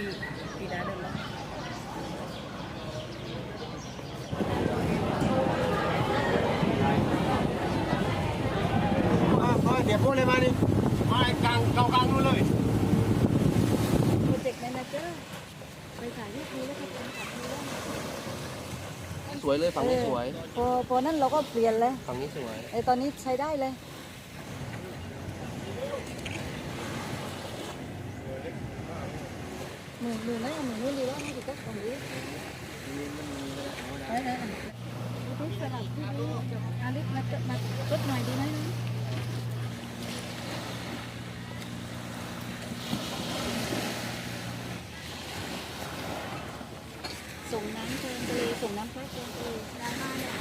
ปีปีดาเดินแล้วเดี๋ยวพวกเลยมานี่มากลางเกากลางนู่นเลยโปรเจกต์แมเนเจอร์ไปถ่ายรูปนี้แล้วก็ทำกับมือว่าสวยเลยฝั่งนี้สวย พอพอนั้นเราก็เปลี่ยนเลย ฝั่งนี้สวยไอตอนนี้ใช้ได้เลย หมื่นหมื่นนั่นหมื่นนู่นดีว่าไม่ติดก็ของนี้เออเออดูสลับที่ดูอาลิฟมามารถหน่อยดีไหมนะส่งน้ำเชิญทะเลส่งน้ำพระเชิญทะเลน้ำมาเนี่ย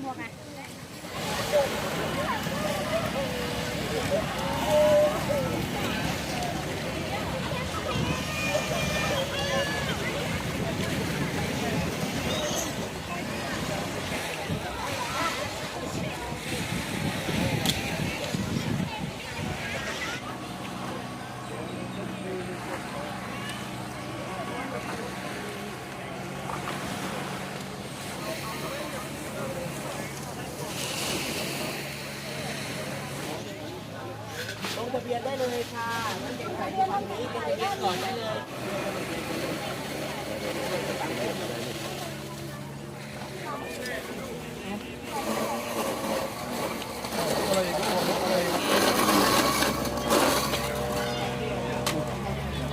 หมวกอะ ลง ทะเบียนได้เลยค่ะนั่นเด็กใส่ที่ฝั่งนี้เป็นเด็กก่อนได้เลย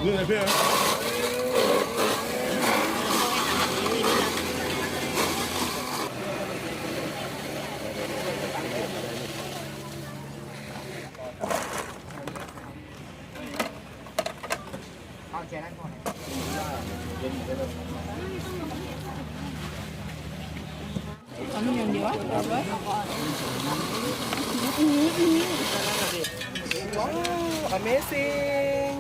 เรื่องอะไรเพื่อน อันนี้ยังดีวะเอาไว้ว้าว Amazing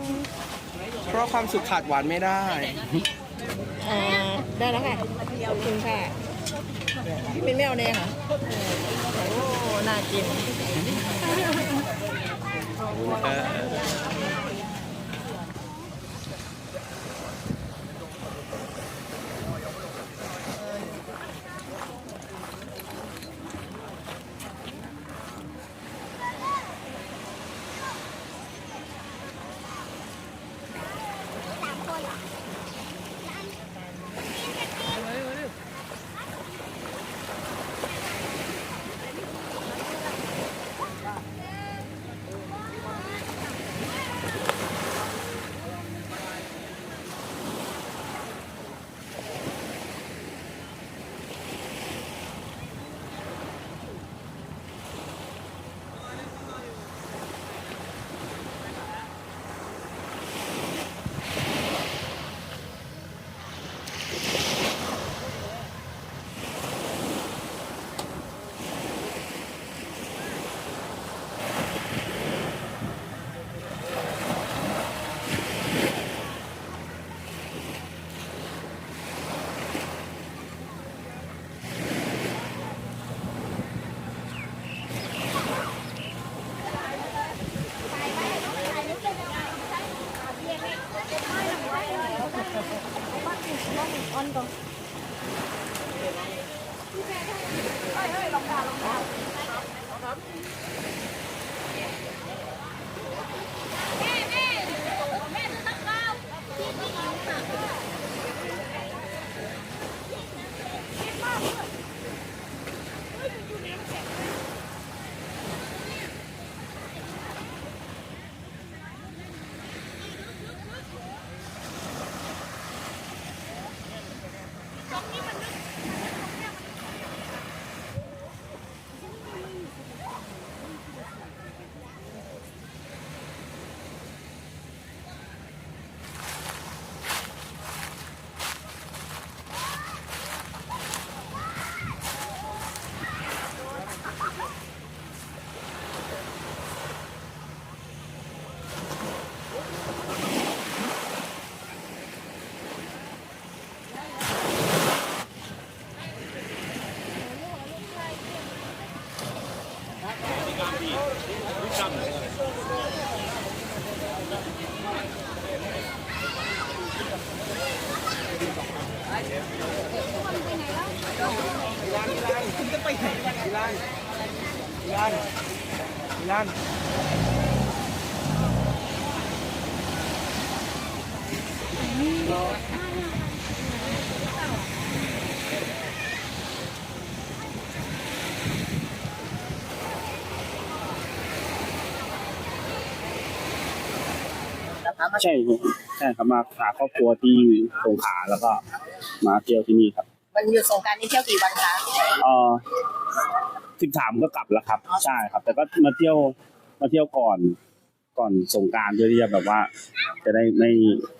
เพราะความสุขขาดหวานไม่ได้ อ่าได้แล้วค่ะขอบคุณค่ะ พี่เป็นแมวแดงเหรอโอ้น่ากินเออพี่ลันพี่ลั trăm Lan Lan Lan คะมาใช่ครับใช่ครับมาหาครอบครัวที่สงขลาแล้วก็มาเที่ยวที่นี่ครับวันหยุดสงกรารนี้เที่ยวกี่วันคะเออสิบสามก็กลับแล้วครับ ใช่ครับ แต่ก็มาเที่ยวมาเที่ยวก่อนก่อนสงกรารเพื่อที่จะแบบว่า จะได้ไม่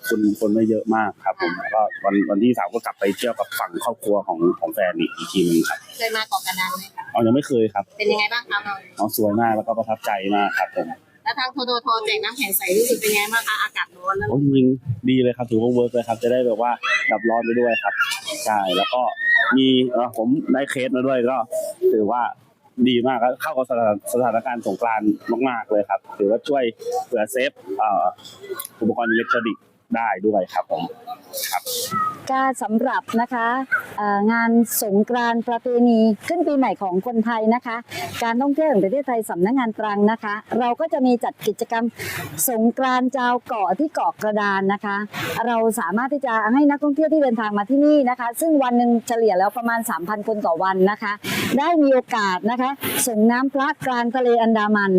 คนคนไม่เยอะมากครับ ผมแล้วก็วันวันที่สามก็กลับไปเที่ยวกับฝั่งครอบครัวของของแฟนอีกอีกทีหนึงครับเคยมาเกาะกระดานไหมคะเอายังไม่เคยครับเป็นยังไงบ้างคะเราเอาสวยมากแล้วก็ประทับใจมากครับผม แล้วทางโทโทโทแจกน้ำแข็งใสรู้สึกเป็นไงบ้างคะอากาศร้อนแล้วโอ้จริงๆดีเลยครับถือว่าเวิร์กเลยครับ จะได้แบบว่าดับร้อนไปด้วยครับใช่แล้วก็มีเอ่อผมได้เคสมาด้วยก็ถือว่าดีมากครับเข้ากับสถานสถานการณ์สงกรานต์มาก ๆ เลยครับถือว่าช่วยเผื่อเซฟเอ่ออุปกรณ์อิเล็กทรอนิกส์ได้ด้วยครับผมครับ ก็สำหรับนะคะงานสงกรานต์ประเพณีขึ้นปีใหม่ของคนไทยนะคะ การท่องเที่ยวแห่งประเทศไทยสำนักงานตรังนะคะ เราก็จะมีจัดกิจกรรมสงกรานต์เจ้าเกาะที่เกาะกระดานนะคะ เราสามารถที่จะให้นักท่องเที่ยวที่เดินทางมาที่นี่นะคะ ซึ่งวันหนึ่งเฉลี่ยแล้วประมาณ 3,000 คนต่อวันนะคะ ได้มีโอกาสนะคะส่งน้ำพระกลางทะเลอันดามัน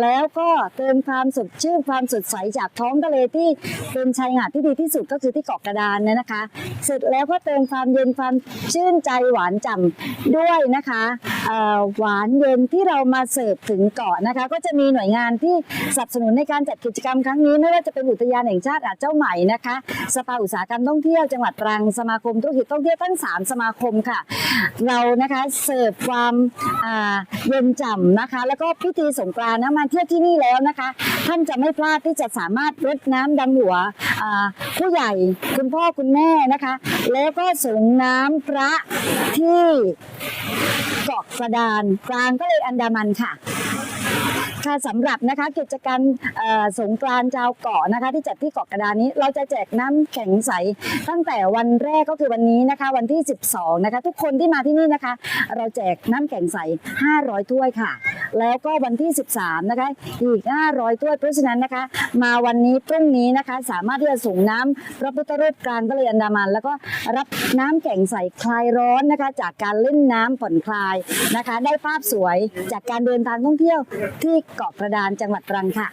แล้วก็เติมความสดชื่นความสดใสจากท้องทะเลที่เป็นชายหาดที่ดีที่สุดก็คือที่เกาะกระดานเนี่ยนะคะเสร็จแล้วก็เติมความเย็นความชื่นใจหวานฉ่ำด้วยนะคะหวานเย็นที่เรามาเสิร์ฟถึงเกาะนะคะ ก็จะมีหน่วยงานที่สนับสนุนในการจัดกิจกรรมครั้งนี้ไม่ว่าจะเป็นอุทยานแห่งชาติอาจเจ้าใหม่นะคะสภาอุตสาหกรรมท่องเที่ยวจังหวัดตรังสมาคมธุรกิจท่องเที่ยวทั้งสามสมาคมค่ะ เรานะคะเสิร์ฟความเย็นฉ่ำนะคะ แล้วก็พิธีสงกรานต์นะมาเที่ยวที่นี่แล้วนะคะ ท่านจะไม่พลาดที่จะสามารถรดน้ำดำหัวผู้ใหญ่คุณพ่อคุณแม่นะคะ แล้วก็สูงน้ำพระที่เกาะกระดานกลางก็เลยอันดามันค่ะ ค่ะสำหรับนะคะกิจกรรมสงกรานต์ชาวเกาะนะคะ ที่จัดที่เกาะกระดานนี้ เราจะแจกน้ำแข็งใส ตั้งแต่วันแรกก็คือวันนี้นะคะ วันที่ 12 นะคะ ทุกคนที่มาที่นี่นะคะ เราแจกน้ำแข็งใส 500 ถ้วยค่ะ แล้วก็วันที่ 13 นะคะ อีก 500 ถ้วยเพราะฉะนั้นนะคะ มาวันนี้พรุ่งนี้นะคะ สามารถที่จะส่งน้ำพระพุทธรูปกลางทะเลอันดามัน แล้วก็รับน้ำแข็งใสคลายร้อนนะคะ จากการเล่นน้ำผ่อนคลายนะคะ ได้ภาพสวยจากการเดินทางท่องเที่ยวที่เกาะกระดานจังหวัดตรังค่ะ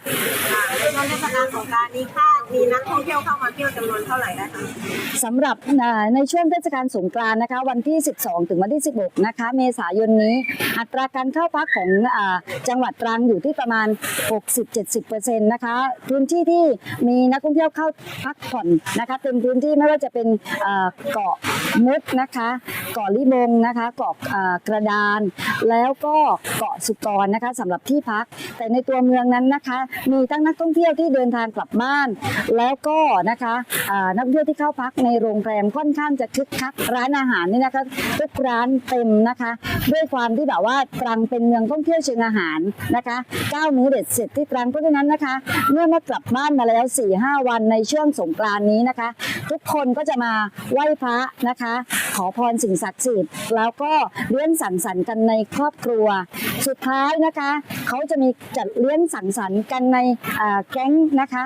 ช่วงเทศกาลสงกรารนี้ค่ามีนักท่องเที่ยวเข้ามาเที่ยวจำนวนเท่าไหร่ได้คะสำหรับในช่วงเทศกาลสงกรานต์นะคะ วันที่ 12 ถึงวันที่ 16 นะคะ เมษายนนี้ อัตราการเข้าพักของอจังหวัดตรังอยู่ที่ประมาณ 60-70%นะคะพื้นที่ที่มีนักท่องเที่ยวเข้าพักผ่อนนะคะเต็มพื้นที่ไม่ว่าจะเป็นเกาะมุกนะคะเกาะลิบงนะคะเกาะกระดาน แล้วก็เกาะสุกรนะคะสำหรับที่พัก แต่ในตัวเมืองนั้นนะคะ มีทั้งนักท่องเที่ยวที่เดินทางกลับบ้าน แล้วก็นะคะนักท่องเที่ยวที่เข้าพักในโรงแรมค่อนข้างจะคึกคักร้านอาหารนี่นะคะทุกร้านเต็มนะคะ ด้วยความที่แบบว่าตรังเป็นเมืองท่องเที่ยวเชิงอาหารนะคะเก้ามื้อเด็ดเสร็จที่ตรังเพราะฉะนั้นนะคะ เมื่อมากลับบ้านมาแล้ว4ี่ห้าวันในช่วงสงกรานนี้นะคะ ทุกคนก็จะมาไหว้พระนะคะ ขอพรสิ่งศักดิ์สิทธิ์แล้วก็เลี้ยงสังสรรค์กันในครอบครัว สุดท้ายนะคะ เขาจะมีจัดเลี้ยงสังสรรค์กันในแก๊งนะคะ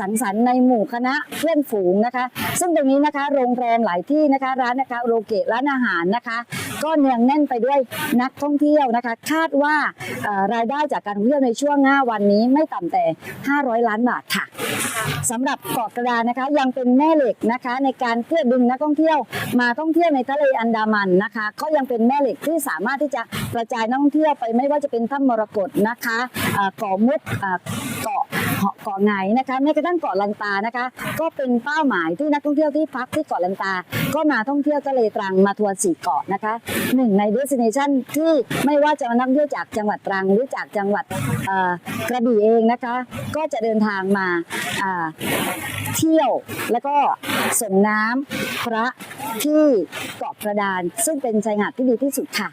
สังสรรค์ในหมู่คณะเพื่อนฝูงนะคะ ซึ่งตรงนี้นะคะโรงแรมหลายที่นะคะร้านนะคะโรเกะร้านอาหารนะคะ ก็เนืองแน่นไปด้วยนักท่องเที่ยวนะคะ คาดว่ารายได้จากการท่องเที่ยวในช่วง5วันนี้ไม่ต่ำแต่ 500 ล้านบาทค่ะสำหรับเกาะกระดานนะคะยังเป็นแม่เหล็กนะคะในการเพื่อดึงนักท่องเที่ยว มาท่องเที่ยวในทะเลอันดามันนะคะก็ยังเป็นแม่เหล็กที่สามารถที่จะกระจายนักท่องเที่ยวไปไม่ว่าจะเป็นถ้ำมรกตนะคะเกาะมุกเกาะ เกาะไงนะคะแม้กระทั่งเกาะลันตานะคะ ก็เป็นเป้าหมายที่นักท่องเที่ยวที่พักที่เกาะลันตา ก็มาท่องเที่ยวทะเลตรังมาทัวร์สี่เกาะนะคะหนึ่งในเดส i เนชันที่ไม่ว่าจะนักท่องเที่ยวจากจังหวัดตรังหรือจากจังหวัดกระบี่เองนะคะ ก็จะเดินทางมาอ่าเที่ยวแล้วก็ส่งน้ำพระที่เกาะกระดาน ซึ่งเป็นชายหาดที่ดีที่สุดค่ะ